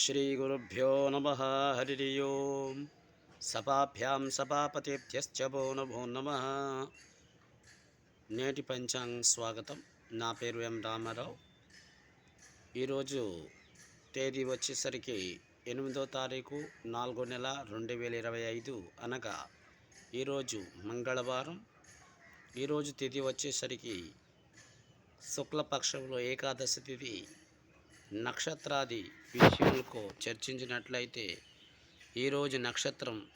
శ్రీగురుభ్యో నమ హరి ఓం సపాభ్యాం సపాపతిభ్యశ్చ భో నమో నమ నేటి పంచాంగ స్వాగతం నా పేరు ఎం రామారావు. ఈరోజు తేదీ వచ్చేసరికి ఎనిమిదో తారీఖు నాలుగో నెల రెండు వేల ఇరవై ఐదు అనగా ఈరోజు మంగళవారం. ఈరోజు తిథి వచ్చేసరికి శుక్లపక్షంలో ఏకాదశి తిథి నక్షత్రాది విషయాలకు చర్చించినట్లయితే ఈరోజు నక్షత్రం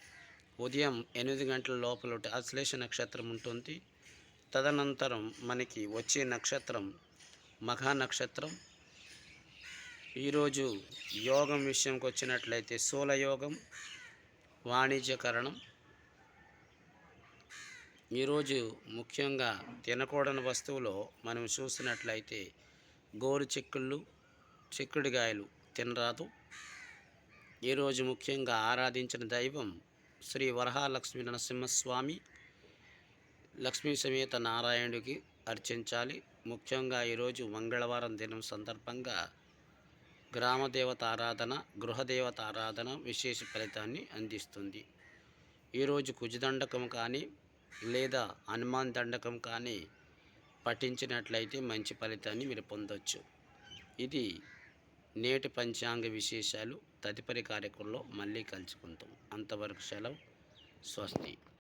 ఉదయం ఎనిమిది గంటల లోపల అశ్లేష నక్షత్రం ఉంటుంది. తదనంతరం మనకి వచ్చే నక్షత్రం మఘా నక్షత్రం. ఈరోజు యోగం విషయంకి వచ్చినట్లయితే స్థూలయోగం వాణిజ్యకరణం. ఈరోజు ముఖ్యంగా తినకూడని వస్తువులో మనం చూసినట్లయితే గోరు చిక్కుళ్ళు చిక్కుడుగాయలు తినరాదు. ఈరోజు ముఖ్యంగా ఆరాధించిన దైవం శ్రీ వరహాలక్ష్మి నరసింహస్వామి లక్ష్మీ సమేత నారాయణుడికి అర్చించాలి. ముఖ్యంగా ఈరోజు మంగళవారం దినం సందర్భంగా గ్రామదేవత ఆరాధన గృహదేవత ఆరాధన విశేష ఫలితాన్ని అందిస్తుంది. ఈరోజు కుజదండకం కానీ లేదా హనుమాన్ దండకం కానీ పఠించినట్లయితే మంచి ఫలితాన్ని మీరు పొందొచ్చు. ఇది నేటి పంచాంగ విశేషాలు తదుపరి కార్యక్రమంలో మళ్ళీ కలుసుకుంటాం అంతవరకు సెలవు. స్వస్తి.